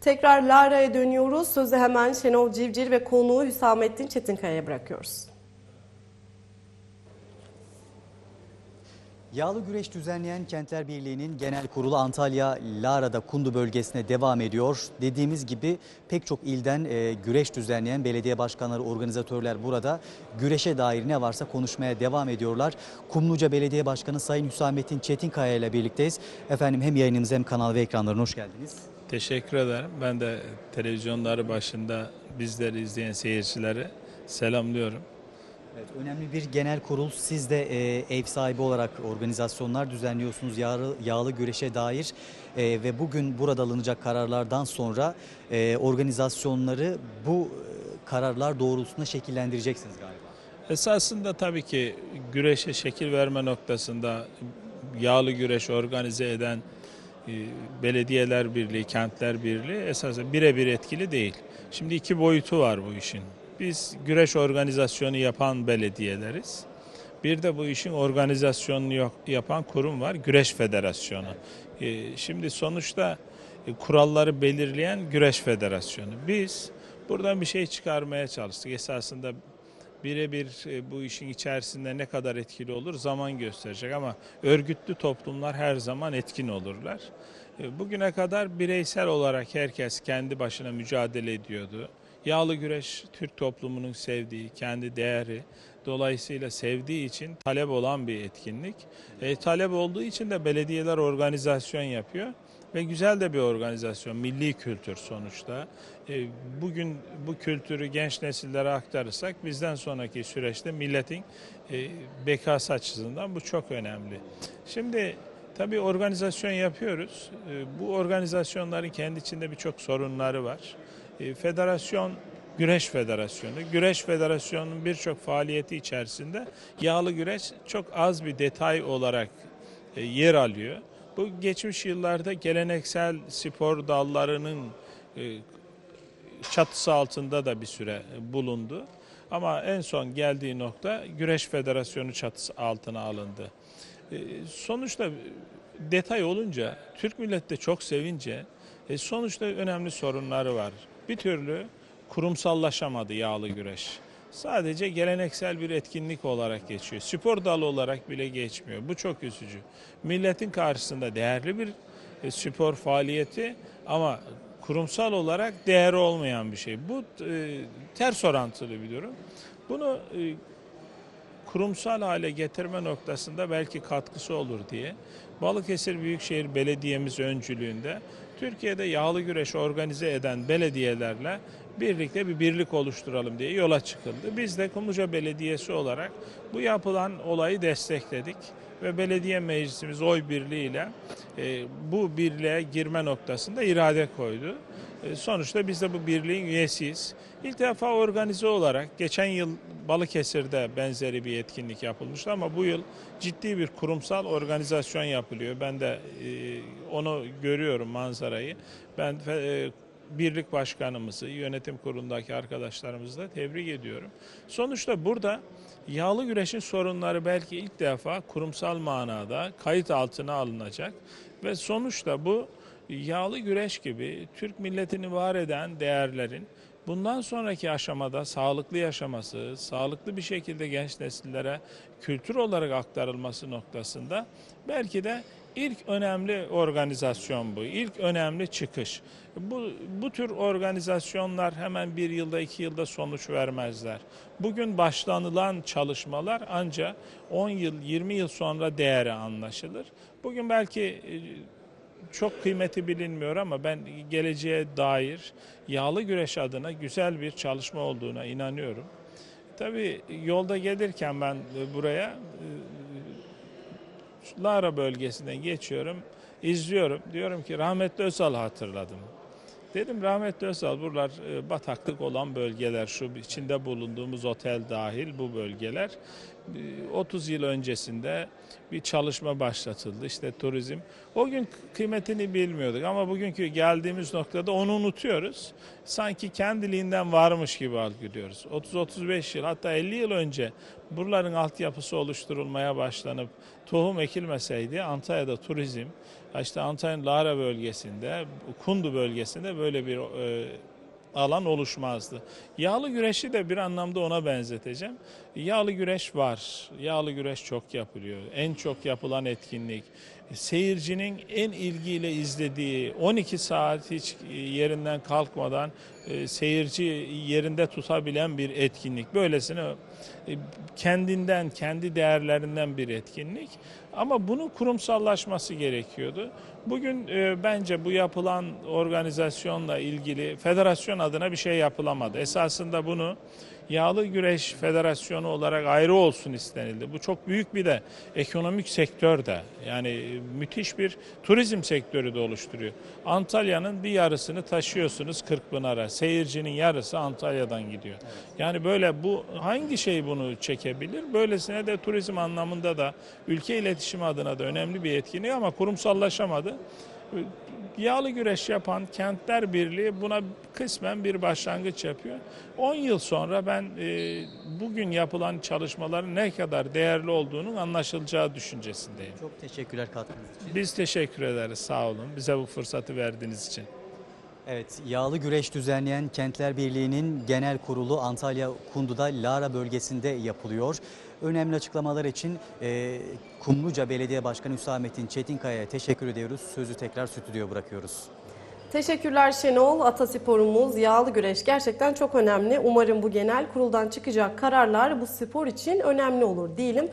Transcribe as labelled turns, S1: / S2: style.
S1: Tekrar Lara'ya dönüyoruz. Sözü hemen Şenol Civcir ve konuğu Hüsamettin Çetinkaya'ya bırakıyoruz.
S2: Yağlı güreş düzenleyen Kentler Birliği'nin genel kurulu Antalya Lara'da Kundu bölgesine devam ediyor. Dediğimiz gibi pek çok ilden e, güreş düzenleyen belediye başkanları, organizatörler burada güreşe dair ne varsa konuşmaya devam ediyorlar. Kumluca Belediye Başkanı Sayın Hüsamettin Çetinkaya ile birlikteyiz. Efendim hem yayınımıza hem kanal ve ekranlarına hoş geldiniz.
S3: Teşekkür ederim. Ben de televizyonları başında bizleri izleyen seyircileri selamlıyorum.
S2: Evet, önemli bir genel kurul. Siz de e, ev sahibi olarak organizasyonlar düzenliyorsunuz yağlı, yağlı güreşe dair E, ve bugün burada alınacak kararlardan sonra e, organizasyonları bu e, kararlar doğrultusunda şekillendireceksiniz galiba.
S3: Esasında tabii ki güreşe şekil verme noktasında yağlı güreş organize eden belediyeler birliği, kentler birliği esasen birebir etkili değil. Şimdi iki boyutu var bu işin. Biz güreş organizasyonu yapan belediyeleriz. Bir de bu işin organizasyonunu yapan kurum var, Güreş Federasyonu. E, Şimdi sonuçta e, kuralları belirleyen Güreş Federasyonu. Biz buradan bir şey çıkarmaya çalıştık. Esasında birebir e, bu işin içerisinde ne kadar etkili olur zaman gösterecek ama örgütlü toplumlar her zaman etkin olurlar. E, Bugüne kadar bireysel olarak herkes kendi başına mücadele ediyordu. Yağlı güreş Türk toplumunun sevdiği, kendi değeri, dolayısıyla sevdiği için talep olan bir etkinlik. E, talep olduğu için de belediyeler organizasyon yapıyor ve güzel de bir organizasyon, milli kültür sonuçta. E, bugün bu kültürü genç nesillere aktarırsak bizden sonraki süreçte milletin e, bekası açısından bu çok önemli. Şimdi tabii organizasyon yapıyoruz. E, bu organizasyonların kendi içinde birçok sorunları var. E, federasyon Güreş Federasyonu. Güreş Federasyonu'nun birçok faaliyeti içerisinde yağlı güreş çok az bir detay olarak e, yer alıyor. Bu geçmiş yıllarda geleneksel spor dallarının e, çatısı altında da bir süre bulundu. Ama en son geldiği nokta Güreş Federasyonu çatısı altına alındı. E, Sonuçta detay olunca, Türk milleti de çok sevince e, sonuçta önemli sorunları var. Bir türlü kurumsallaşamadı yağlı güreş. Sadece geleneksel bir etkinlik olarak geçiyor. Spor dalı olarak bile geçmiyor. Bu çok üzücü. Milletin karşısında değerli bir e, spor faaliyeti ama kurumsal olarak değeri olmayan bir şey. Bu e, ters orantılı bir durum. Bunu e, kurumsal hale getirme noktasında belki katkısı olur diye Balıkesir Büyükşehir Belediye'miz öncülüğünde Türkiye'de yağlı güreş organize eden belediyelerle birlikte bir birlik oluşturalım diye yola çıkıldı. Biz de Kumluca Belediyesi olarak bu yapılan olayı destekledik ve belediye meclisimiz oy birliğiyle e, bu birliğe girme noktasında irade koydu. E, sonuçta biz de bu birliğin üyesiyiz. İlk defa organize olarak geçen yıl Balıkesir'de benzeri bir etkinlik yapılmıştı ama bu yıl ciddi bir kurumsal organizasyon yapılıyor. Ben de e, onu görüyorum manzarayı. Ben e, birlik başkanımızı, yönetim kurulundaki arkadaşlarımızı da tebrik ediyorum. Sonuçta burada yağlı güreşin sorunları belki ilk defa kurumsal manada kayıt altına alınacak ve sonuçta bu yağlı güreş gibi Türk milletini var eden değerlerin bundan sonraki aşamada sağlıklı yaşaması, sağlıklı bir şekilde genç nesillere kültür olarak aktarılması noktasında belki de ilk önemli organizasyon bu. İlk önemli çıkış. Bu, bu tür organizasyonlar hemen bir yılda iki yılda sonuç vermezler. Bugün başlanılan çalışmalar ancak 10 yıl 20 yıl sonra değeri anlaşılır. Bugün belki e, çok kıymeti bilinmiyor ama ben geleceğe dair yağlı güreş adına güzel bir çalışma olduğuna inanıyorum. Tabii yolda gelirken ben e, buraya e, Lara bölgesinden geçiyorum, izliyorum. Diyorum ki rahmetli Özal hatırladım. Dedim rahmetli Özal buralar e, bataklık olan bölgeler, şu içinde bulunduğumuz otel dahil bu bölgeler. E, 30 yıl öncesinde bir çalışma başlatıldı işte turizm. O gün kıymetini bilmiyorduk ama bugünkü geldiğimiz noktada onu unutuyoruz. Sanki kendiliğinden varmış gibi algılıyoruz. 30-35 yıl hatta 50 yıl önce buraların altyapısı oluşturulmaya başlanıp tohum ekilmeseydi Antalya'da turizm, işte Antalya'nın Lara bölgesinde, Kundu bölgesinde böyle bir e, alan oluşmazdı. Yağlı güreşi de bir anlamda ona benzeteceğim. Yağlı güreş var. Yağlı güreş çok yapılıyor. En çok yapılan etkinlik. Seyircinin en ilgiyle izlediği 12 saat hiç yerinden kalkmadan e, seyirci yerinde tutabilen bir etkinlik. Böylesine e, kendinden, kendi değerlerinden bir etkinlik. Ama bunun kurumsallaşması gerekiyordu. Bugün e, bence bu yapılan organizasyonla ilgili federasyon adına bir şey yapılamadı. Esasında bunu Yağlı Güreş Federasyonu olarak ayrı olsun istenildi. Bu çok büyük bir de ekonomik sektör de yani e, müthiş bir turizm sektörü de oluşturuyor. Antalya'nın bir yarısını taşıyorsunuz Kırkpınar'a. Seyircinin yarısı Antalya'dan gidiyor. Yani böyle bu hangi şey bunu çekebilir? Böylesine de turizm anlamında da ülke iletişimi adına da önemli bir etkinlik ama kurumsallaşamadı. Yağlı güreş yapan Kentler Birliği buna kısmen bir başlangıç yapıyor. 10 yıl sonra ben e, bugün yapılan çalışmaların ne kadar değerli olduğunun anlaşılacağı düşüncesindeyim.
S2: Çok teşekkürler katkınız için.
S3: Biz teşekkür ederiz sağ olun bize bu fırsatı verdiğiniz için.
S2: Evet, yağlı güreş düzenleyen Kentler Birliği'nin genel kurulu Antalya Kundu'da Lara bölgesinde yapılıyor. Önemli açıklamalar için e, Kumluca Belediye Başkanı Hüsamettin Çetinkaya'ya teşekkür ediyoruz. Sözü tekrar stüdyoya bırakıyoruz.
S1: Teşekkürler Şenol. Atasporumuz yağlı güreş gerçekten çok önemli. Umarım bu genel kuruldan çıkacak kararlar bu spor için önemli olur diyelim.